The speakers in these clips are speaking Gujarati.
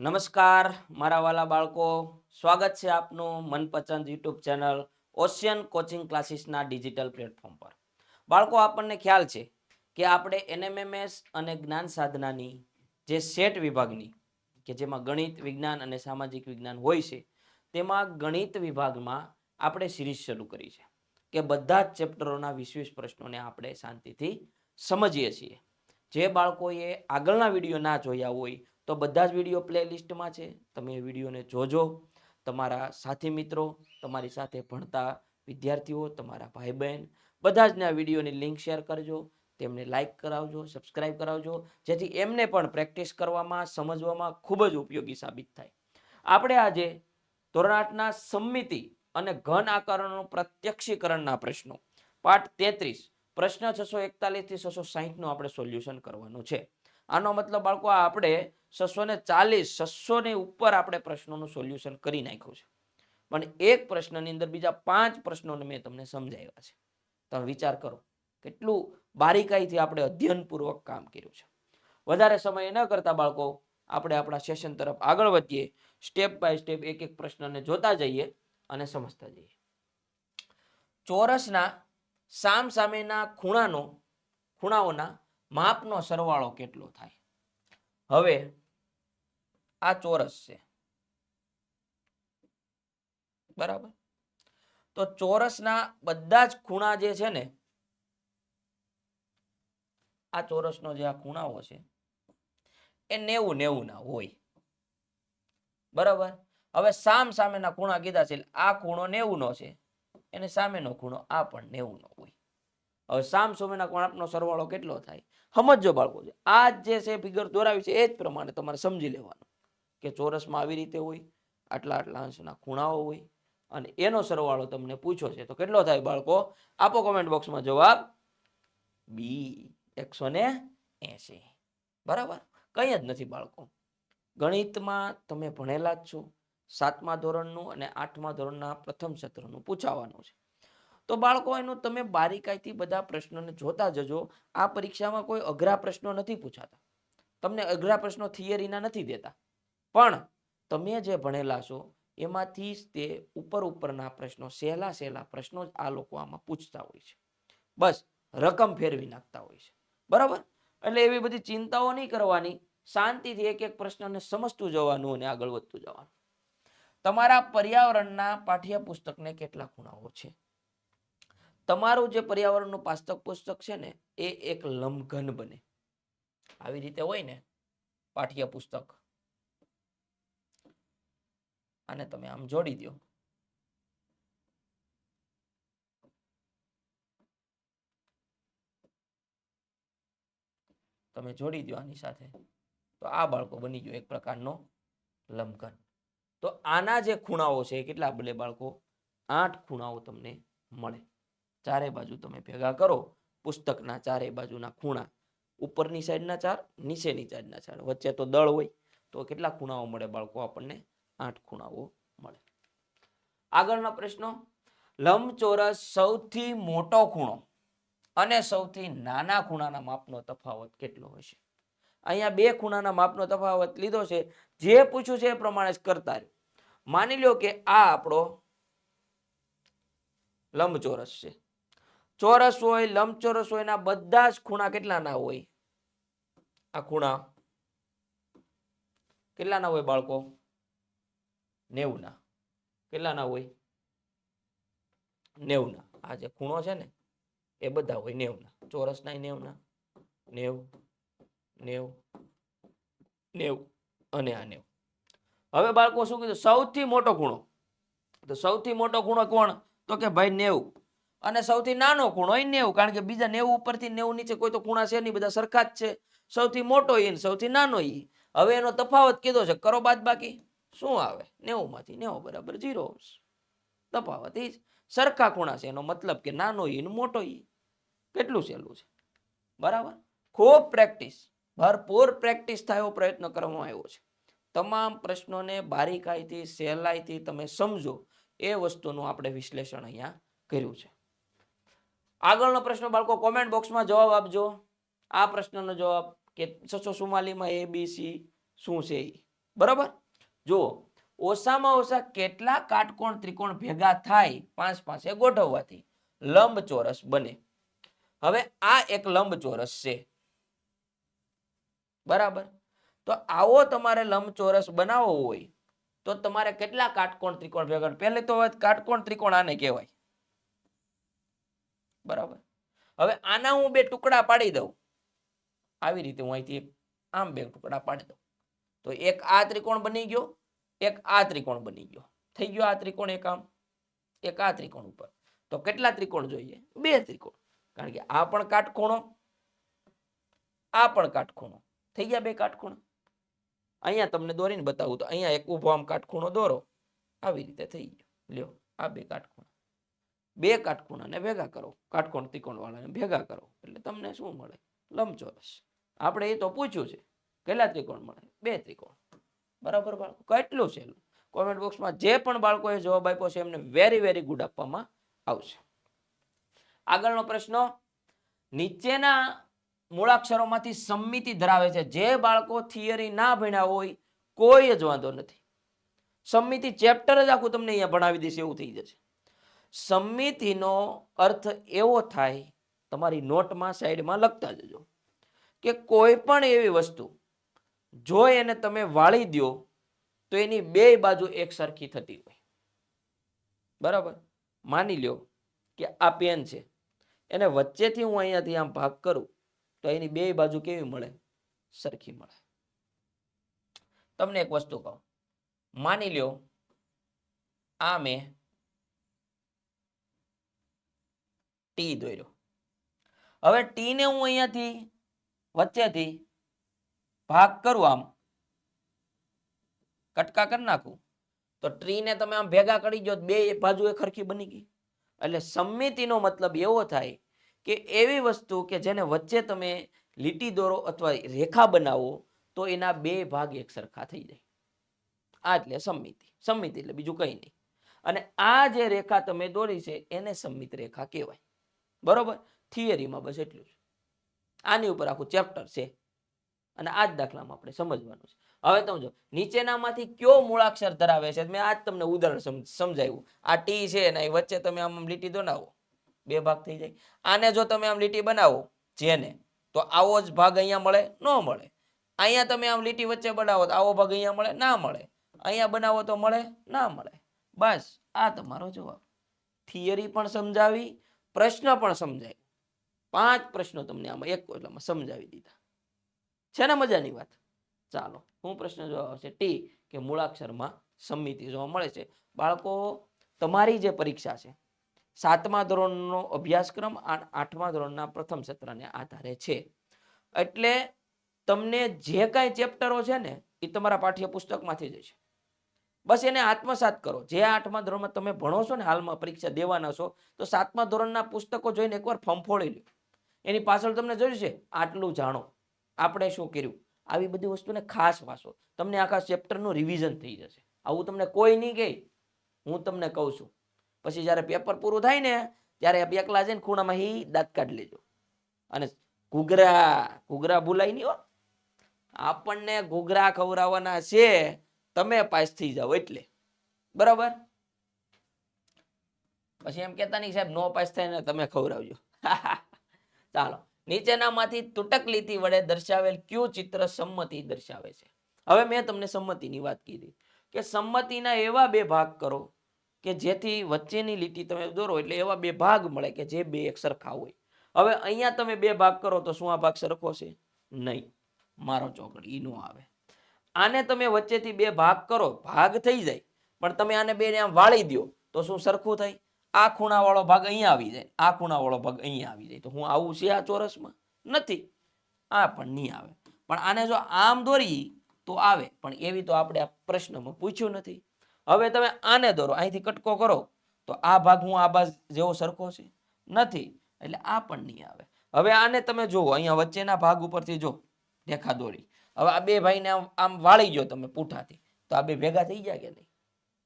નમસ્કાર, મારા વાલા બાળકો. સ્વાગત છે આપનું મનપસંદ યુટ્યુબ ચેનલ ઓશિયન કોચિંગ ક્લાસીસના ડિજિટલ પ્લેટફોર્મ પર. બાળકો, આપણને ખ્યાલ છે કે આપણે એનએમએમએસ અને જ્ઞાન સાધનાની જે સેટ વિભાગની, કે જેમાં ગણિત વિજ્ઞાન અને સામાજિક વિજ્ઞાન હોય છે, તેમાં ગણિત વિભાગમાં આપણે સિરીઝ શરૂ કરી છે, કે બધા જ ચેપ્ટરોના વીસ વીસ પ્રશ્નોને આપણે શાંતિથી સમજીએ છીએ. જે બાળકોએ આગળના વીડિયો ના જોયા હોય તો બધા જ વીડિયો પ્લેલિસ્ટમાં છે. તમે એ વિડીયોને જોજો. તમારા સાથી મિત્રો, તમારી સાથે ભણતા વિદ્યાર્થીઓ, તમારા ભાઈ બહેન બધા જ આ વિડીયોની લિંક શેર કરજો. તેમને લાઈક કરાવજો સબસ્ક્રાઇબ કરાવજો. જેથી એમને પણ પ્રેક્ટિસ કરવામાં, સમજવામાં ખૂબ જ ઉપયોગી સાબિત થાય. આપણે આજે ધોરણ આઠના સમમિતિ અને ઘન આકારોનું પ્રત્યક્ષીકરણના પ્રશ્નો. પાઠ તેત્રીસ, પ્રશ્ન છસો એકતાલીસથી છસો સાહીઠનું આપણે સોલ્યુશન કરવાનું છે. આનો મતલબ, બાળકો આપણે છસો ને ચાલીસ છસો ઉપર આપણે પ્રશ્નોનું સોલ્યુશન કરી નાખ્યું છે. પણ એક પ્રશ્નની અંદર બીજા પાંચ પ્રશ્નોને મેં તમને સમજાવ્યા છે. તમે વિચાર કરો, કેટલું બારીકાઈથી આપણે અધ્યયનપૂર્વક કામ કર્યું છે. વધારે સમય ન કરતા, બાળકો, આપણે આપણા સેશન તરફ આગળ વધીએ સ્ટેપ બાય સ્ટેપ એક એક પ્રશ્નને જોતા જઈએ અને સમજતા જઈએ. ચોરસના સામ સામેના ખૂણાનો, ખૂણાઓના માપનો સરવાળો કેટલો થાય? હવે આ ચોરસ છે. બરાબર? તો ચોરસના બધા જ ખૂણા જે છે ને, આ ચોરસનો જે આ ખૂણાઓ છે, એ નેવું નેવું ના હોય. બરાબર? હવે સામ સામેના ખૂણા કીધા છે આ ખૂણો નેવું નો છે એને સામેનો ખૂણો આ પણ નેવું નો હોય. હવે સામ સામેના ખૂણાનો સરવાળો કેટલો થાય? સમજો બાળકો છે આ જે છે ફિગર દોરાવી છે, એ જ પ્રમાણે તમારે સમજી લેવાનું કે ચોરસમાં આવી રીતે હોય, આટલા આટલા અંશના ખૂણાઓ હોય અને એનો સરવાળો તમને પૂછ્યો છે. તો કેટલો થાય બાળકો? આપો કોમેન્ટ બોક્સમાં જવાબ બી એકસો ને એસી બરાબર? કંઈ જ નથી બાળકો. ગણિતમાં તમે ભણેલા જ છો. સાતમા ધોરણનું અને આઠમા ધોરણના પ્રથમ સત્રનું પૂછાવાનું છે. તો બાળકો, એનું તમે બારીકાઈથી બધા પ્રશ્નોને જોતા જજો. આ પરીક્ષામાં કોઈ અઘરા પ્રશ્નો નથી પૂછાતા. તમને અઘરા પ્રશ્નો થિયરીના નથી દેતા. પણ તમે જે ભણેલા છો, એમાંથી જ તે ઉપર ઉપરના પ્રશ્નો, સહેલા સહેલા પ્રશ્નો જ આ લોકો આમાં પૂછતા હોય છે. બસ, રકમ ફેરવી નાખતા હોય છે. બરાબર? એટલે એવી બધી ચિંતાઓ નહીં કરવાની. શાંતિથી એક એક પ્રશ્નને સમજતું જવાનું અને આગળ વધતું જવાનું. તમારા પર્યાવરણના પાઠ્યપુસ્તકને કેટલા ખૂણાઓ છે? તમારું જે પર્યાવરણનું પાસ્તક પુસ્તક છે ને, એ એક લંબઘન બને. આવી રીતે હોય ને પાઠ્યપુસ્તક આને તમે આમ જોડી દો. તમે જોડી દો આની સાથે. તો આ બાળકો બની ગયો એક પ્રકારનો લંબઘન તો આના જે ખૂણાઓ છે, કેટલા બને બાળકો? આઠ ખૂણાઓ તમને મળે. ચારે બાજુ તમે ભેગા કરો, પુસ્તકના ચારે બાજુના ખૂણા. ઉપરની સાઈડના ચાર, નીચેની સાઈડના ચાર. વચ્ચે તો દળ હોય, તો કેટલા ખૂણાઓ મળે બાળકો? આપણને આઠ ખૂણાઓ મળે. આગળનો પ્રશ્ન, લંબચોરસ સૌથી મોટો ખૂણો અને સૌથી નાના ખૂણાના માપનો તફાવત કેટલો હશે અહીંયા બે ખૂણાના માપનો તફાવત લીધો છે. જે પૂછ્યું છે એ પ્રમાણે જ કરતા માની લો કે આ આપણો લંબચોરસ છે. ચોરસ હોય, લંબચોરસ હોય, એના બધા જ ખૂણા કેટલાના હોય? આ ખૂણા કેટલાના હોય બાળકો? નેવુંના કેટલાના હોય? નેવુંના આ જે ખૂણો છે ને, એ બધા હોય નેવના ચોરસના નેવના નેવ નેવ નેવ અને આ નેવ. હવે બાળકો શું કીધું? સૌથી મોટો ખૂણો. તો સૌથી મોટો ખૂણો કોણ? તો કે ભાઈ નેવું. અને સૌથી નાનો ખૂણો એ નેવું, કારણ કે બીજા નેવું ઉપરથી નેવું નીચે કોઈ તો ખૂણા છે નહીં, બધા સરખા જ છે. સૌથી મોટો ઈ સૌથી નાનો ઈ. હવે એનો તફાવત કીધો છે, કરો બાદ બાકી. શું આવે? નેવું માંથી નેવું બરાબર જીરો તફાવત ઈ જ. સરખા ખૂણા છે, એનો મતલબ કે નાનો ઈ મોટો ઈ. કેટલું સહેલું છે? બરાબર? ખૂબ પ્રેક્ટિસ. ભરપૂર પ્રેક્ટિસ થાય એવો પ્રયત્ન કરવામાં આવ્યો છે. તમામ પ્રશ્નોને બારીકાઈથી, સહેલાઈથી તમે સમજો. એ વસ્તુનું આપણે વિશ્લેષણ અહીંયા કર્યું છે. આગળનો પ્રશ્ન બાળકો કોમેન્ટ બોક્સમાં જવાબ આપજો. આ પ્રશ્નનો જવાબ કે છસો ચુમ્માલીમાં એ બી સી શું છે એ બરાબર? જુઓ, ઓછામાં ઓછા કેટલા કાટકોણ ત્રિકોણ ભેગા થાય? પાંચ પાસે ગોઠવવાથી. લંબચોરસ બને. હવે આ એક લંબચોરસ છે. બરાબર? તો આવો તમારે લંબચોરસ બનાવવો હોય, તો તમારે કેટલા કાટકોણ ત્રિકોણ ભેગા પહેલે તો કાટકોણ ત્રિકોણ આને કહેવાય. બરાબર. હવે આના હું બે ટુકડા પાડી દઉં. આવી રીતે હું અહીંથી આમ બે ટુકડા પાડી દઉં. તો એક આ ત્રિકોણ બની ગયો, એક આ ત્રિકોણ બની ગયો. થઈ ગયો આ ત્રિકોણ એક આમ, એક આ ત્રિકોણ ઉપર. તો કેટલા ત્રિકોણ જોઈએ? બે ત્રિકોણ. કારણ કે આ પણ કાટખૂણો, આ પણ કાટખૂણો. થઈ ગયા બે કાટખૂણો? અહીંયા તમને દોરીને બતાવું તો અહીંયા એક ઊભો આમ કાટખૂણો દોરો. આવી રીતે થઈ ગયો. લ્યો, આ બે કાટખૂણા. બે કાટકોણને ભેગા કરો કાટકોણ ત્રિકોણ વાળાને ભેગા કરો, એટલે તમને શું મળે? લંબચોરસ. આપણે એ તો પૂછ્યું છે, કેટલા ત્રિકોણ મળે? બે ત્રિકોણ. બરાબર બાળકો? કેટલું છે કોમેન્ટ બોક્સમાં જે પણ બાળકોએ જવાબ આપ્યો છે, એમને વેરી વેરી ગુડ આપવામાં આવશે. આગળનો પ્રશ્ન, નીચેના મૂળાક્ષરોમાંથી સંમિતિ ધરાવે છે. જે બાળકો થિયરી ના ભણ્યા હોય, કોઈ જ વાંધો નથી. સંમિતિ ચેપ્ટર જ આખું તમને અહીંયા ભણાવી દેશે, એવું થઈ જશે. સંમિતિનો અર્થ એવો થાય, તમારી નોટમાં સાઈડમાં લખતા જજો, કે કોઈ પણ એવી વસ્તુ, જો એને તમે વાળી દો તો એની બે બાજુ એક સરખી થતી હોય. બરાબર? માની લ્યો કે આ પેન છે, એને વચ્ચેથી હું અહીંયાથી આમ ભાગ કરું, તો એની બે બાજુ કેવી મળે? સરખી મળે. તમને એક વસ્તુ કહું. માની લ્યો, આ મેં ટી દોર્યો હવે ટી ને હું અહીંયાથી વચ્ચેથી ભાગ કરું આમ. કટકા કરી નાખું. તો ટ્રીને તમે આમ ભેગા કરી દો બે બાજુ એ ખરખી બની ગઈ. એટલે સંમિતિનો મતલબ એવો થાય કે એવી વસ્તુ કે જેને વચ્ચે તમે લીટી દોરો અથવા રેખા બનાવો, તો એના બે ભાગ એક સરખા થઈ જાય. આ એટલે સંમિતિ. સંમિતિ એટલે બીજું કંઈ નહીં. અને આ જે રેખા તમે દોરી છે, એને સંમિત રેખા કહેવાય. બરોબર? થિયરીમાં બસ એટલું જ. આની ઉપર આખું ચેપ્ટર છે. અને આ જ દાખલામાં આપણે સમજવાનું છે. હવે તમે જો, નીચેનામાંથી કયો મૂળાક્ષર ધરાવે છે? મેં આજ તમને ઉદાહરણ સમ- સમજાવ્યું. આ ટી છે ને એ વચ્ચે તમે આમ લીટી બનાવો બે ભાગ થઈ જાય. આને જો તમે આમ લીટી બનાવો, જેને, તો આવો જ ભાગ અહીંયા મળે, ન મળે. અહીંયા તમે આમ લીટી વચ્ચે બનાવો તો આવો ભાગ અહીંયા મળે, ના મળે. અહીંયા બનાવો તો મળે, ના મળે. બસ, આ તમારો જવાબ. થિયરી પણ સમજાવી પ્રશ્ન પણ સમજાય. પાંચ પ્રશ્નો તમને આમાં, એક કોયલામાં સમજાવી દીધા. છે ને મજાની વાત? ચાલો, હું પ્રશ્ન જવાબ આવશે ટી, કે મૂળાક્ષરમાં સંમિતિ જોવા મળે છે. બાળકો, તમારી જે પરીક્ષા છે, સાતમા ધોરણનો અભ્યાસક્રમ આઠમા ધોરણના પ્રથમ સત્રને આધારે છે. એટલે તમને જે કાંઈ ચેપ્ટરો છે ને એ તમારા પાઠ્યપુસ્તકમાંથી જ છે. બસ એને આત્મસાત કરો. જે આઠમા ધોરણમાં તમે ભણો છો ને હાલમાં પરીક્ષા દેવાના છો, તો સાતમા ધોરણના પુસ્તકો જોઈને એકવાર ફંફોળી લો એની પાછળ તમને જોયું છે? આટલું જાણો. આપણે શું કર્યું? આવી બધી વસ્તુને ખાસ વાંચો. તમને આખા ચેપ્ટરનું રિવિઝન થઈ જશે. આવું તમને કોઈ નહીં કહે. હું તમને કહું છું. પછી જ્યારે પેપર પૂરું થાય ને, ત્યારે એકલા જઈને ખૂણામાં હી દાંત કાઢી લેજો. અને ઘૂઘરા ઘૂઘરા ભૂલાય નહીં હો. આપણને ઘૂઘરા ખવડાવવાના છે તમે પાસ થઈ જાઓ એટલે. બરાબર? પછી એમ કહેતા નહીં, સાહેબ, નો પાસ થાય ને તમે ખવડાવજો. ચાલો. નીચેનામાંથી તૂટક લીટી વડે દર્શાવેલ કયું ચિત્ર સંમતિ દર્શાવે છે. હવે મેં તમને સંમતિની વાત કીધી કે સંમતિના એવા બે ભાગ કરો કે જેથી વચ્ચેની લીટી તમે દોરો એટલે એવા બે ભાગ મળે કે જે બે એક સરખા હોય. હવે અહીંયા તમે બે ભાગ કરો તો શું આ ભાગ સરખો છે? નહીં. મારો ચોકડી ઈ નો આવે. આને તમે વચ્ચેથી બે ભાગ કરો, ભાગ થઈ જાય, પણ તમે આને બે આમ વાળી દો તો શું સરખું થાય? આ ખૂણાવાળો ભાગ અહીંયા આવી જાય, આ ખૂણાવાળો ભાગ અહીંયા આવી જાય. તો હું આવું છે આ ચોરસમાં? નથી. આ પણ નહીં આવે. પણ આને જો આમ દોરી, તો આવે. પણ એવી તો આપણે આ પ્રશ્નમાં પૂછ્યું નથી. હવે તમે આને દોરો, અહીંથી કટકો કરો, તો આ ભાગ હું આ બાજ જેવો સરખો છે? નથી. એટલે આ પણ નહીં આવે. હવે આને તમે જુઓ, અહીંયા વચ્ચેના ભાગ ઉપરથી જો રેખા દોરી. હવે આ બે ભાઈને આમ આમ વાળી જો તમે પૂઠાથી. તો આ બે ભેગા થઈ જાય કે નહીં?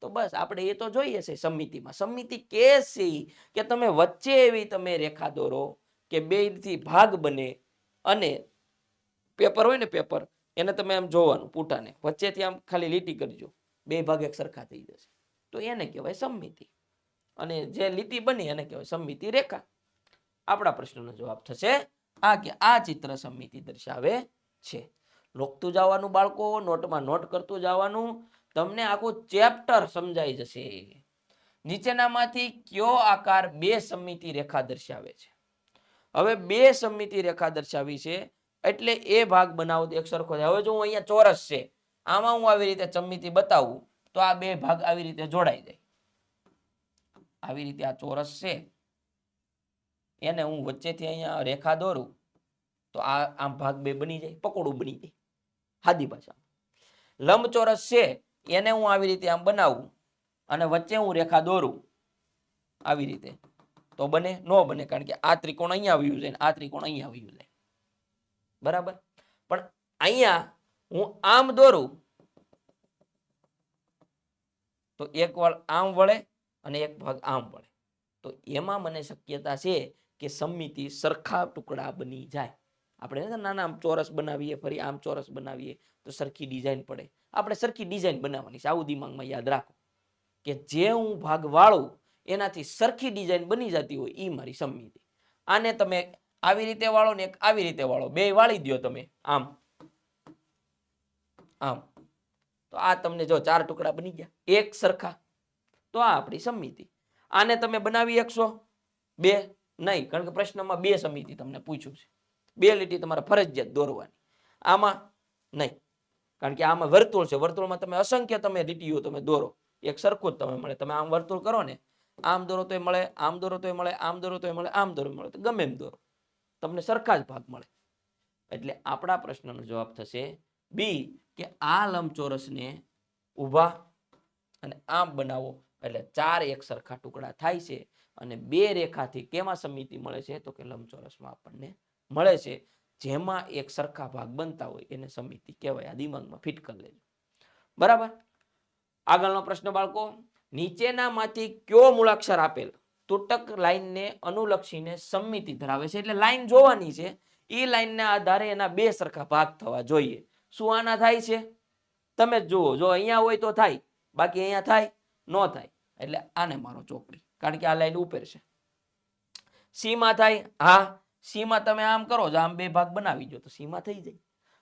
તો બસ, આપણે એ તો જોઈએ છે સમિતિમાં. સમિતિ કે છે કે તમે વચ્ચે એવી તમે રેખા દોરો કે બેથી ભાગ બને અને પેપર હોય ને પેપર, એને તમે આમ જોવાનું પૂઠાને. વચ્ચેથી આમ ખાલી લીટી કરજો. બે ભાગ એક સરખા થઈ જશે. તો એને કહેવાય સમિતિ. અને જે લીટી બની એને કહેવાય સમિતિ રેખા. આપણા પ્રશ્નનો જવાબ થશે આ કે આ ચિત્ર સમિતિ દર્શાવે છે. લખતું જવાનું બાળકો, નોટમાં નોટ કરતું જવાનું, તમને આખું ચેપ્ટર સમજાઈ જશે. નીચેનામાંથી કયો આકાર બે સમિતિ રેખા દર્શાવે છે? હવે બે સમિતિ રેખા દર્શાવી છે, એટલે એ ભાગ બનાવો એક સરખો થાય. હવે જો હું અહીંયા ચોરસ છે, આમાં હું આવી રીતે સમિતિ બતાવું, તો આ બે ભાગ આવી રીતે જોડાઈ જાય. આવી રીતે આ ચોરસ છે, એને હું વચ્ચેથી અહીંયા રેખા દોરું, તો આ, આમ ભાગ બે બની જાય, પકોડું બની જાય. સાદી ભાષા. લંબચોરસ છે, એને હું આવી રીતે આમ બનાવું અને વચ્ચે હું રેખા દોરું આવી રીતે. તો બને, ન બને, કારણ કે આ ત્રિકોણ અહીંયા આવ્યું છે આ ત્રિકોણ અહીંયા આવ્યું છે. બરાબર? પણ અહીંયા હું આમ દોરું, તો એક વાળ આમ વળે અને એક ભાગ આમ વળે. તો એમાં મને શક્યતા છે કે સમિતિ સરખા ટુકડા બની જાય. આપણે નાના આમ ચોરસ બનાવીએ, ફરી આમ ચોરસ બનાવીએ, તો સરખી ડિઝાઇન પડે. આપણે સરખી ડિઝાઇન બનાવવાની છે. આવું દિમાગમાં યાદ રાખો કે જે હું ભાગ વાળું, એનાથી સરખી ડિઝાઇન બની જતી હોય એ મારી સમિતિ. આને તમે આવી રીતે વાળો ને એક આવી રીતે વાળો. બે વાળી દ્યો તમે. આમ. આમ. તો આ તમને જો ચાર ટુકડા બની ગયા. એક સરખા. તો આ આપણી સમિતિ. આને તમે બનાવી શકશો? બે. નહીં. કારણ કે પ્રશ્નમાં બે સમિતિ તમને પૂછ્યું છે. બે લીટી તમારે ફરજિયાત દોરવાની. આમાં નહીં. કારણ કે આમાં વર્તુળ છે. વર્તુળમાં તમે અસંખ્ય તમે લીટીઓ તમે દોરો. એક સરખું જ તમે મળે. તમે આમ વર્તુળ કરો ને, આમ દોરો તોય મળે, આમ દોરો તોય મળે, આમ દોરો તોય મળે, આમ દોરો મળે. તો ગમે એમ દોરો. તમને સરખા જ ભાગ મળે. એટલે આપણા પ્રશ્નનો જવાબ થશે બી, કે આ લંબચોરસને ઊભા અને આમ બનાવો. એટલે ચાર એક સરખા ટુકડા થાય છે અને બે રેખાથી કેમાં સમિતિ મળે છે? તો કે લંબચોરસમાં આપણને મળે છે, જેમાં એક સરખા ભાગ બનતા હોય એને સમિતિ કહેવાય, આ દિમાગમાં ફિટ કરી લેજો. બરાબર? આગળનો પ્રશ્ન બાળકો, નીચેનામાંથી કયો મૂળાક્ષર આપેલ? તૂટક લાઈનને અનુલક્ષીને સમિતિ ધરાવે છે, એટલે લાઈન જોવાની છે એ લાઈનના આધારે એના બે સરખા ભાગ થવા જોઈએ. શું આના થાય છે? તમે જુઓ, જો અહીંયા હોય તો થાય, બાકી અહીંયા થાય, ન થાય, એટલે આને મારો ચોકડી કારણ કે આ લાઈન ઉપર છે. સીમાં થાય, હા સીમાં તમે આમ કરો છો આમ બે ભાગ બનાવી દો તો સીમાં થઈ જાય.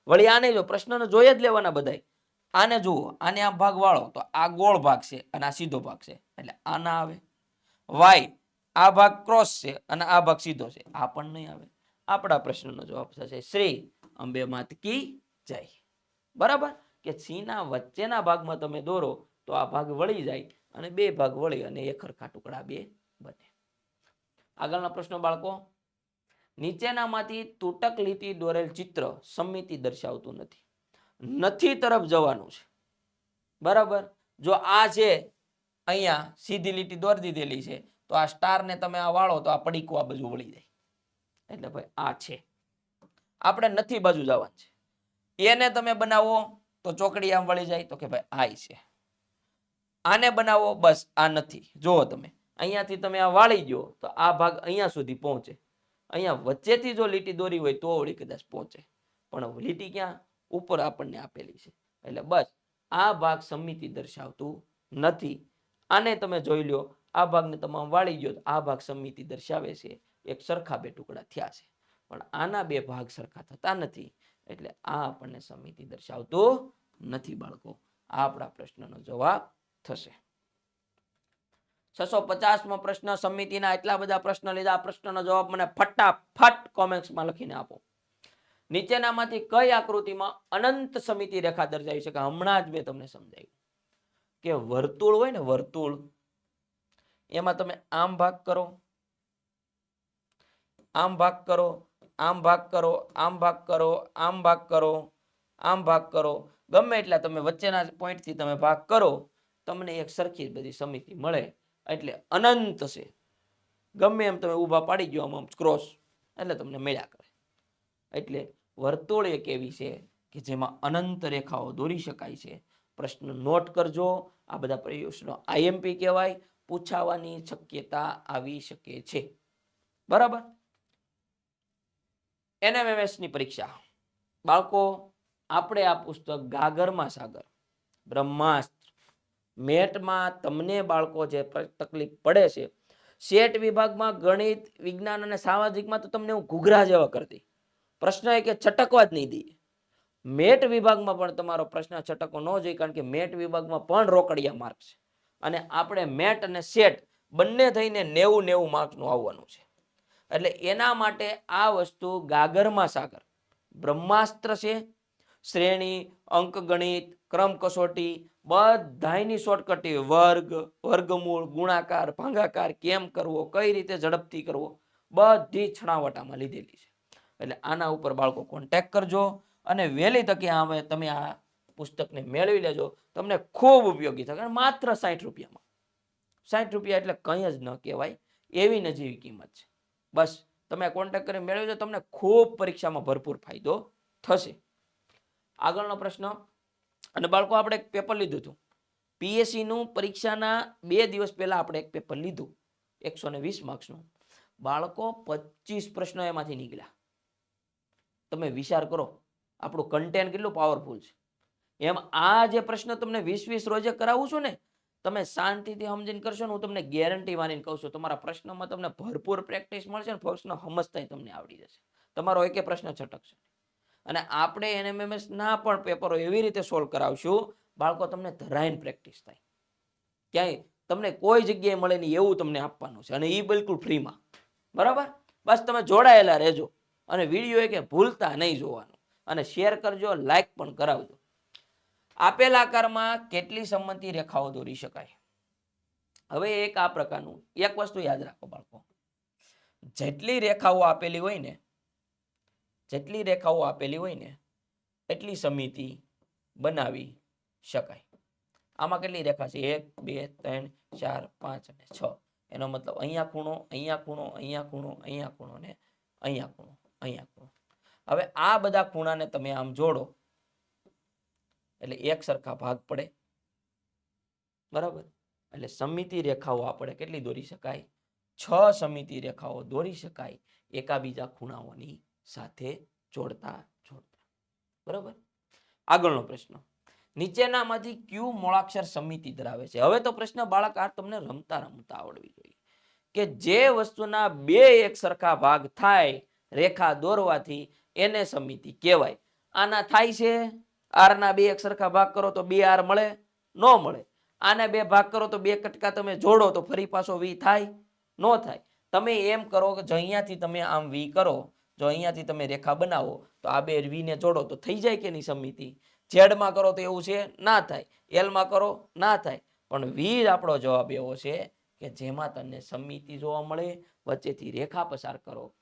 વળી આને જો પ્રશ્નને જોઈ જ લેવાના બધાય. આને જુઓ, આને આ ભાગ વાળો, તો આ ગોળ ભાગ છે અને આ સીધો ભાગ છે. એટલે આ ના આવે. વાય, આ ભાગ ક્રોસ છે અને આ ભાગ સીધો છે. આ પણ નહીં આવે. આપણા પ્રશ્નનો જવાબ થશે શ્રી અંબે માતકી જય. બરાબર? કે સીના વચ્ચેના ભાગમાં તમે દોરો, તો આ ભાગ વળી જાય અને બે ભાગ વળી અને એક ખરખા ટુકડા બે બને. આગળના પ્રશ્નો બાળકો નીચેનામાંથી તૂટક લીટી દોરેલ ચિત્ર સમિતિ દર્શાવતું નથી. નથી તરફ જવાનું છે. બરાબર? જો આ છે, અહીંયા સીધી લીટી દોરી દીધેલી છે, તો આ સ્ટારને તમે આ વાળો, તો આ પડીકું આ બાજુ વળી જાય. એટલે ભાઈ આ છે. આપણે નથી બાજુ જવાનું છે. એને તમે બનાવો, તો ચોકડી આમ વળી જાય, તો કે ભાઈ આ છે. આને બનાવો, બસ આ નથી. જુઓ તમે. અહીંયાથી તમે આ વાળી ગયો, તો આ ભાગ અહીંયા સુધી પહોંચે. અહીંયા વચ્ચેથી જો લીટી દોરી હોય તો વળી કદાચ પહોંચે. પણ લીટી ક્યાં? ઉપર આપણને આપેલી છે. એટલે બસ, આ ભાગ સમિતિ દર્શાવતું નથી. આને તમે જોઈ લ્યો, આ ભાગને તમામ વાળી ગયો આ ભાગ સમિતિ દર્શાવે છે. એક સરખા બે ટુકડા થયા છે. પણ આના બે ભાગ સરખા થતા નથી. એટલે આ આપણને સમિતિ દર્શાવતું નથી, બાળકો. આ આપણા પ્રશ્નનો જવાબ થશે. છસો પચાસમો પ્રશ્ન સમિતિના એટલા બધા પ્રશ્ન લીધા. પ્રશ્નનો જવાબ મને ફટાફટ કોમેન્ટ્સમાં લખીને આપો. નીચેનામાંથી કઈ આકૃતિમાં અનંત સમિતિ રેખા દર્શાવી છે કે હમણાં જ મેં તમને સમજાવ્યું કે વર્તુળ હોય ને વર્તુળ, એમાં તમે આમ ભાગ કરો, આમ ભાગ કરો, આમ ભાગ કરો, આમ ભાગ કરો, આમ ભાગ કરો, આમ ભાગ કરો. ગમે એટલા તમે વચ્ચેના પોઈન્ટથી તમે ભાગ કરો, તમને એક સરખી બધી સમિતિ મળે. એટલે અનંત છે. ગમે એમ તમે ઊભા પાડી ગયો આમ ક્રોસ એટલે તમને મેળા કરે. એટલે વર્તુળ એક એવી છે કે જેમાં અનંત રેખાઓ દોરી શકાય છે. પ્રશ્ન નોટ કરજો. આ બધા પ્રશ્નો આઈએમપી કહેવાય. પૂછાવાની શક્યતા આવી શકે છે. બરાબર? એનએમએમએસની પરીક્ષા. બાળકો, આપણે આ પુસ્તક ગાગરમાં સાગર બ્રહ્માસ્ત્ર મેટમાં તમને બાળકો જે તકલીફ પડે છે સેટ વિભાગમાં ગણિત, વિજ્ઞાન અને સામાજિકમાં તો તમને હું ઘૂઘરા જેવા કરતી. પ્રશ્ન એ કે છટકવા જ નહીં દઈએ. મેટ વિભાગમાં પણ તમારો પ્રશ્ન છટકો ન જોઈએ કારણ કે મેટ વિભાગમાં પણ રોકડિયા માર્ક છે. અને આપણે મેટ અને સેટ બંને થઈને નેવું નેવું માર્કનું આવવાનું છે. એટલે એના માટે આ વસ્તુ ગાગરમાં સાગર. બ્રહ્માસ્ત્ર છે શ્રેણી, અંકગણિત, ક્રમ કસોટી, બધાયની શોર્ટકટી વર્ગ, વર્ગમૂળ, ગુણાકાર, ભાંગાકાર કેમ કરવો, કઈ રીતે ઝડપથી કરવો, બધી છણાવટામાં લીધેલી છે. એટલે આના ઉપર બાળકો કોન્ટેક્ટ કરજો અને વહેલી તકે હવે તમે આ પુસ્તકને મેળવી લેજો. તમને ખૂબ ઉપયોગી થશે. માત્ર સાઠ રૂપિયામાં. સાઠ રૂપિયા એટલે કંઈ જ ન કહેવાય. એવી નજીવી કિંમત છે. બસ, તમે કોન્ટેક્ટ કરી મેળવજો, તમને ખૂબ પરીક્ષામાં ભરપૂર ફાયદો થશે. આગળનો પ્રશ્ન, અને બાળકો, આપણે એક પેપર લીધું હતું. પીએસસીનું પરીક્ષાના બે દિવસ પહેલા આપણે એક પેપર લીધું, એકસો ને વીસ માર્ક્સનું. બાળકો, પચીસ પ્રશ્નો એમાંથી નીકળ્યા. તમે વિચાર કરો, આપણું કન્ટેન્ટ કેટલું પાવરફુલ છે. એમ આ જે પ્રશ્ન તમને વીસ વીસ રોજે કરાવું છું ને, તમે શાંતિથી સમજીને કરશો ને, હું તમને ગેરંટી માનીને કહું છું, તમારા પ્રશ્નમાં તમને ભરપૂર પ્રેક્ટિસ મળશે ને, પ્રશ્ન સમજતા તમને આવડી જશે. તમારો એકે પ્રશ્ન છટકશે. અને આપણે એનએમએમએસ ના પણ પેપરો એવી રીતે સોલ્વ કરાવશું, બાળકો, તમને ધરાઈને પ્રેક્ટિસ થાય. ક્યાંય તમને કોઈ જગ્યાએ મળે નહીં, એવું તમને આપવાનું છે. અને એ બિલકુલ ફ્રીમાં. બરાબર? બસ તમે જોડાયેલા રહેજો. અને વીડિયો કે ભૂલતા નહીં જોવાનું. અને શેર કરજો, લાઈક પણ કરાવજો. આપેલ આકારમાં કેટલી સંમતિ રેખાઓ દોરી શકાય? હવે એક આ પ્રકારનું. એક વસ્તુ યાદ રાખો બાળકો. જેટલી રેખાઓ આપેલી હોય ને જેટલી રેખાઓ આપેલી હોય ને, એટલી સમિતિ બનાવી શકાય. આમાં કેટલી રેખા છે? એક, બે, ત્રણ, ચાર, પાંચ અને છ. એનો મતલબ અહીંયા ખૂણો અહીંયા ખૂણો અહીંયા ખૂણો અહીંયા ખૂણો ને અહીંયા ખૂણો અહીંયા ખૂણો. હવે આ બધા ખૂણાને તમે આમ જોડો, એટલે એક સરખા ભાગ પડે. બરાબર? એટલે સમિતિ રેખાઓ આપણે કેટલી દોરી શકાય? છ સમિતિ રેખાઓ દોરી શકાય એકાબીજા ખૂણાઓની. સાથે જોડતા જોડતા. બરાબર? આગળનો પ્રશ્ન. નીચેનામાંથી ક્યુ મૂળાક્ષર સમિતિ ધરાવે છે? હવે તો પ્રશ્ન, બાળક આ તમને રમતા રમતા આવડવી જોઈએ. કે જે વસ્તુના બે એક સરખા ભાગ થાય, રેખા દોરવાથી એને સમિતિ કહેવાય. આના થાય છે? આર ના બે એક સરખા ભાગ કરો તો બે આર મળે? ન મળે. આને બે ભાગ કરો તો બે કટકા તમે જોડો તો ફરી પાછો વી થાય? ન થાય. તમે એમ કરો કે અહીંયાથી તમે આમ વી કરો જો અહીંયાથી તમે રેખા બનાવો, તો આ બે વી ને જોડો, તો થઈ જાય કે નહીં સમિતિ? ઝેડમાં કરો તો એવું છે, ના થાય. એલમાં કરો, ના થાય. પણ વી આપણો જવાબ એવો છે કે જેમાં તમને સમિતિ જોવા મળે, વચ્ચેથી રેખા પસાર કરો.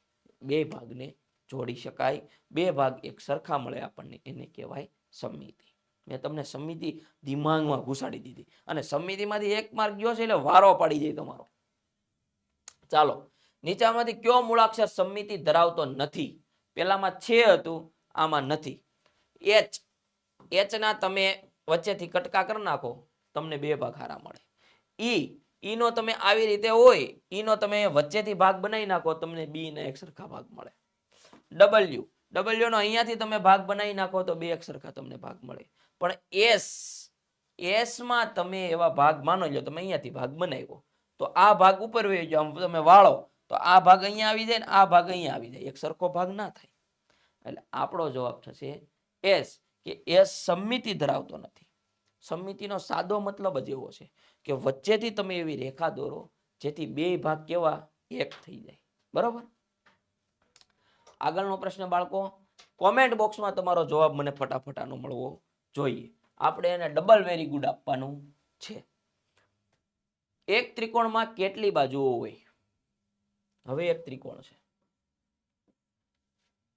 બે ભાગને જોડી શકાય. બે ભાગ એક સરખા મળે આપણને, એને કહેવાય સમિતિ. મેં તમને સમિતિ દિમાગમાં ઘુસાડી દીધી. અને સમિતિમાંથી એક માર્ક ગયો છે એટલે વારો પાડી જાય તમારો. ચાલો નીચામાંથી કયો મૂળાક્ષર સમિતિ ધરાવતો નથી? પેલામાં છે હતું, આમાં નથી. એચ એચના તમે વચ્ચેથી કટકા કરી નાખો, તમને બે ભાગ હારા મળે. ઈ, ઈનો તમે આવી રીતે હોય, ઈનો તમે વચ્ચેથી ભાગ બનાવી નાખો, તમને બી ને એક સરખા ભાગ મળે. ડબલ્યુ ડબલ્યુ નો અહીંયાથી તમે ભાગ બનાવી નાખો, તો બે એક સરખા તમને ભાગ મળે. પણ એસ એસમાં તમે એવા ભાગ માનો લો તમે અહીંયાથી ભાગ બનાવ્યો, તો આ ભાગ ઉપર વહી આમ તમે વાળો તો આ ભાગ અહીંયા આવી જાય ને આ ભાગ અહીંયા આવી જાય. એક સરખો ભાગ ના થાય. એટલે આપણો જવાબ થશે એસ, કે એસ સમિતિ ધરાવતો નથી. સમિતિનો સાદો મતલબ જ એવો છે કે વચ્ચેથી તમે એવી રેખા દોરો, જેથી બે ભાગ કેવા? એક થઈ જાય. બરોબર? આગળનો પ્રશ્ન બાળકો કોમેન્ટ બોક્સમાં તમારો જવાબ મને ફટાફટાનો મળવો જોઈએ. આપણે એને ડબલ વેરી ગુડ આપવાનું છે. એક ત્રિકોણમાં કેટલી બાજુઓ હોય? હવે એક ત્રિકોણ છે.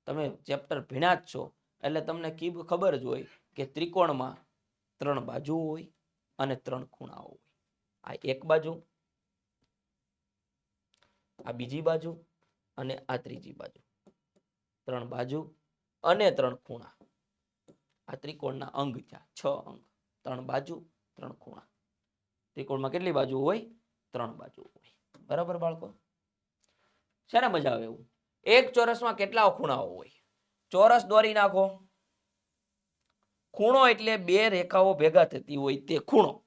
તમે ચેપ્ટર ભીણા જ છો, એટલે તમને કીબ ખબર જ હોય કે ત્રિકોણમાં ત્રણ બાજુ હોય અને ત્રણ ખૂણાઓ હોય. આ એક બાજુ, આ બીજી બાજુ અને આ ત્રીજી બાજુ. ત્રણ બાજુ અને ત્રણ ખૂણા. આ ત્રિકોણના અંગ થયા છ અંગ. ત્રણ બાજુ, ત્રણ ખૂણા. ત્રિકોણમાં કેટલી બાજુ હોય? ત્રણ બાજુ હોય. બરાબર બાળકો? શેને મજા આવે એવું? એક ચોરસમાં કેટલા ખૂણાઓ હોય? ચોરસ દોરી નાખો. ખૂણો એટલે બે રેખાઓ ભેગા થતી હોય તે ખૂણો.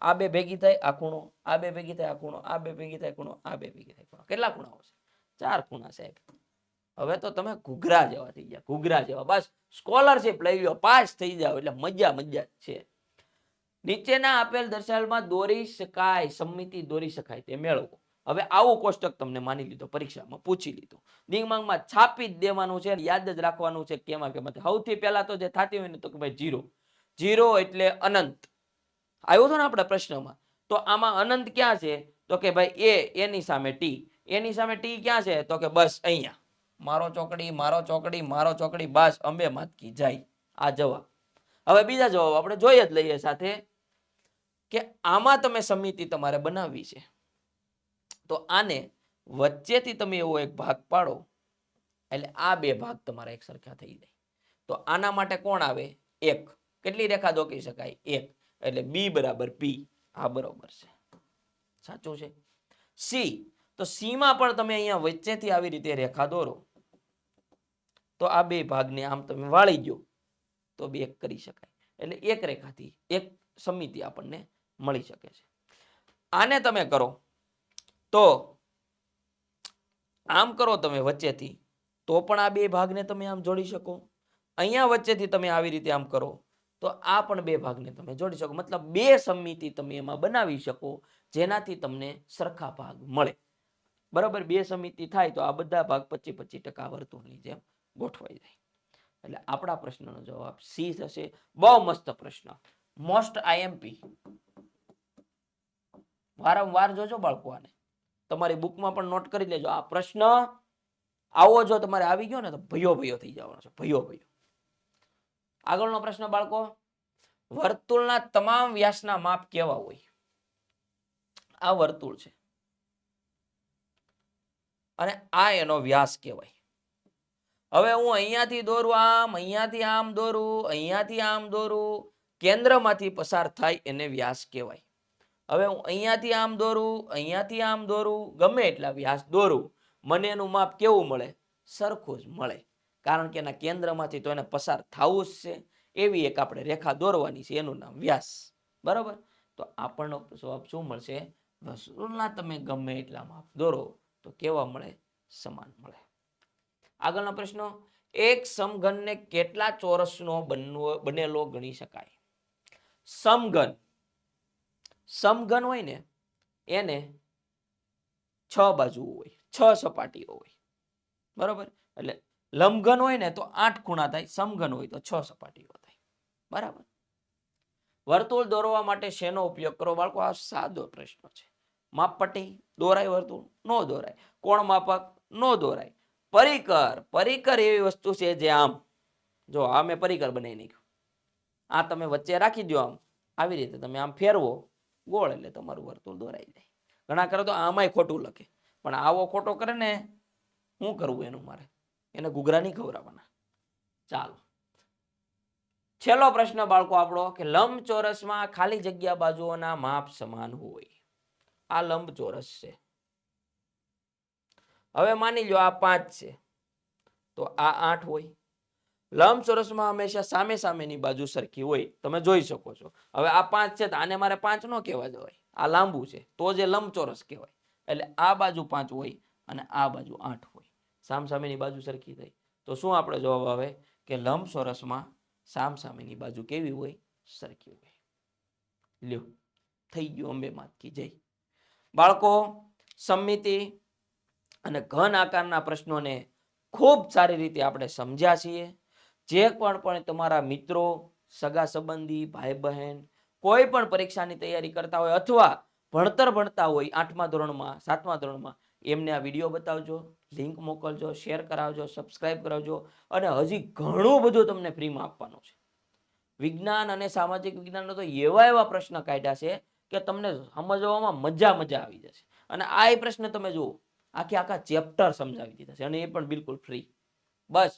આ બે ભેગી થાય, આ ખૂણો, આ બે ભેગી થાય, આ ખૂણો, આ બે ભેગી થાય, ખૂણો, આ બે ભેગી થાય, ખૂણો. કેટલા ખૂણાઓ છે? ચાર ખૂણા સાહેબ. હવે તો તમે ઘૂઘરા જેવા થઈ ગયા, ઘૂઘરા જેવા. બસ સ્કોલરશિપ લઈ લો પાસ થઈ જાવ એટલે મજા મજા છે. નીચેના આપેલ દર્શાવેલમાં દોરી શકાય, સંમિતિ દોરી શકાય, તે મેળવો. હવે આવું કોષ્ટક તમને માની લીધો, પરીક્ષામાં પૂછી લીધો. દિમાગમાં છાપી જ દેવાનું છે યાદ જ રાખવાનું છે કેમાં કેમાં સૌથી પહેલા તો જે થતી હોય ને તો કે ભાઈ જીરો. જીરો એટલે અનંત. આવ્યો હતો ને આપણા પ્રશ્નમાં, તો આમાં અનંત ક્યાં છે? તો કે ભાઈ એ, એની સામે ટી. એની સામે ટી ક્યાં છે? તો કે બસ અહીંયા. મારો ચોકડી મારો ચોકડી મારો ચોકડી, બસ, અંબે માતકી, જાય. આ જવાબ. હવે બીજા જવાબ આપણે જોઈ જ લઈએ સાથે કે આમાં તમે સમિતિ તમારે બનાવવી છે. તો આને વચ્ચેથી તમે એવો એક ભાગ પાડો, એટલે આ બે ભાગ તમારા એક સરખા થઈ જાય. તો આના માટે કોણ આવે? એક. કેટલી રેખા દોકી શકાય? એક. એટલે બી બરાબર પી. આ બરોબર છે. સાચું છે? સી. તો સીમાં પણ તમે અહીંયા વચ્ચેથી આવી રીતે રેખા દોરો. તો આ બે ભાગને આમ તમે વાળી દો તો બે એક કરી શકાય. એટલે એક રેખાથી એક સમિતિ આપણને મળી શકે છે. આને તમે કરો. તો આમ કરો તમે વચ્ચેથી, તો પણ આ બે ભાગને તમે આમ જોડી શકો. અહીંયા વચ્ચેથી તમે આવી રીતે આમ કરો, તો આ પણ બે ભાગને તમે જોડી શકો. મતલબ બે સમિતિ તમે એમાં બનાવી શકો, જેનાથી તમને સરખા ભાગ મળે. બરાબર? બે સમિતિ થાય તો આ બધા ભાગ પચીસ પચીસ ટકા વર્તુળની જેમ ગોઠવાઈ જાય. એટલે આપણા પ્રશ્નનો જવાબ સી થશે. બહુ મસ્ત પ્રશ્ન. મોસ્ટ આઈએમપી વારંવાર જોજો બાળકો આને. તમારી બુકમાં પણ નોટ કરી લેજો. આ પ્રશ્ન આવો જો તમારે આવી ગયો ને તો ભયો ભયો થઈ જવાનો છે. ભયો ભયો. આગળનો પ્રશ્ન બાળકો, વર્તુળના તમામ વ્યાસના માપ કેવા હોય? આ વર્તુળ છે. અને આ એનો વ્યાસ કહેવાય. હવે હું અહીંયાથી દોરું આમ, અહીંયાથી આમ દોરું, અહીંયાથી આમ દોરું, કેન્દ્રમાંથી પસાર થાય એને વ્યાસ કહેવાય. હવે હું અહીંયાથી આમ દોરું, અહીંયાથી આમ દોરું, ગમે એટલા વ્યાસ દોરું, મને એનું માપ કેવું મળે? સરખું જ મળે. કારણ કે એના કેન્દ્રમાંથી તો એને પસાર થવું જ છે. એવી એક આપણે રેખા દોરવાની છે, એનું નામ વ્યાસ. બરાબર? તો આપણનો જવાબ શું મળશે? વસૂલના તમે ગમે એટલા માપ દોરો, તો કેવા મળે? સમાન મળે. આગળનો પ્રશ્ન, એક સમઘનને કેટલા ચોરસનો બનવો, બનેલો ગણી શકાય? સમઘન સમઘન હોય ને, એને છ બાજુ હોય, છ સપાટીઓ હોય. બરોબર? એટલે લંબઘન હોય ને તો આઠ ખૂણા થાય, સમઘન હોય તો છ સપાટીઓ થાય. બરાબર? વર્તુળ દોરવા માટે શેનો ઉપયોગ કરો? બાળકો, આ સાદો પ્રશ્ન છે. માપપટ્ટી દોરાય વર્તુળ, નો દોરાય. કોણ માપક? નો દોરાય. પરિકર. પરિકર એવી વસ્તુ છે જે આમ, જો આ મેં પરિકર બનાવી નાખ્યું. આ તમે વચ્ચે રાખી દો આમ. આવી રીતે તમે આમ ફેરવો. ગોળ એટલે તમારું વર્તુળ દોરાઈ જાય. ઘણા કરે તો આમાંય ખોટું લખે. પણ આવો ખોટો કરે ને શું કરવું એનું મારે? એને ઘૂઘરા નહીં ખવડાવવાના. ચાલો. છેલ્લો પ્રશ્ન બાળકો આપણો કે લંબચોરસમાં ખાલી જગ્યા બાજુઓના માપ સમાન હોય. આ લંબચોરસ છે. હવે માની લો આ પાંચ છે. તો આ આઠ હોય. લંબચોરસમાં હંમેશા સામે સામેની બાજુ સરખી હોય. તમે જોઈ શકો છો. હવે આ પાંચ છે તો આને મારે પાંચ નો કહેવા જવાય આ લાંબુ છે. તો જે લંબચોરસ કહેવાય. એટલે આ બાજુ પાંચ હોય અને આ બાજુ આઠ હોય. સામ સામેની બાજુ સરખી થઈ. તો શું આપણે જવાબ આવે? કે લંબચોરસમાં સામ સામેની બાજુ કેવી હોય? સરખી હોય. લ્યો. થઈ ગયું અંબે માતકી જય. બાળકો, સમિતિ અને ઘન આકારના પ્રશ્નોને ખૂબ સારી રીતે આપણે સમજ્યા છીએ. જે પણ પણ તમારા મિત્રો, સગા સંબંધી ભાઈ બહેન કોઈ પણ પરીક્ષાની તૈયારી કરતા હોય અથવા ભણતર ભણતા હોય આઠમા ધોરણમાં, સાતમા ધોરણમાં, એમને આ વીડિયો બતાવજો લિંક મોકલજો શેર કરાવજો સબસ્ક્રાઇબ કરાવજો અને હજી ઘણું બધું તમને ફ્રીમાં આપવાનું છે. વિજ્ઞાન અને સામાજિક વિજ્ઞાનનો તો એવા એવા પ્રશ્ન કાઢ્યા છે કે તમને સમજવામાં મજા મજા આવી જશે. અને આ એ પ્રશ્ન તમે જુઓ, આખે આખા ચેપ્ટર સમજાવી દીધા છે અને એ પણ બિલકુલ ફ્રી બસ.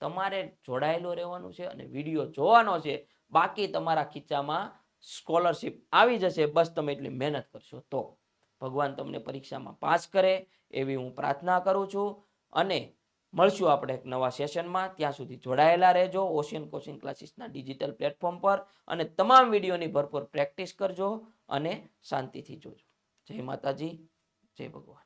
તમારે જોડાયેલું રહેવાનું છે અને વીડિયો જોવાનો છે, બાકી તમારા ખીચામાં સ્કોલરશિપ આવી જશે, બસ તમે એટલી મહેનત કરશો. તો ભગવાન તમને પરીક્ષામાં પાસ કરે એવી હું પ્રાર્થના કરું છું અને મળશું આપણે એક નવા સેશનમાં. ત્યાં સુધી જોડાયેલા રહેજો, ઓશિયન કોચિંગ ક્લાસીસના ડિજિટલ પ્લેટફોર્મ પર અને તમામ વિડીયોની ભરપૂર પ્રેક્ટિસ કરજો અને શાંતિથી જોજો. જય માતાજી, જય ભગવાન.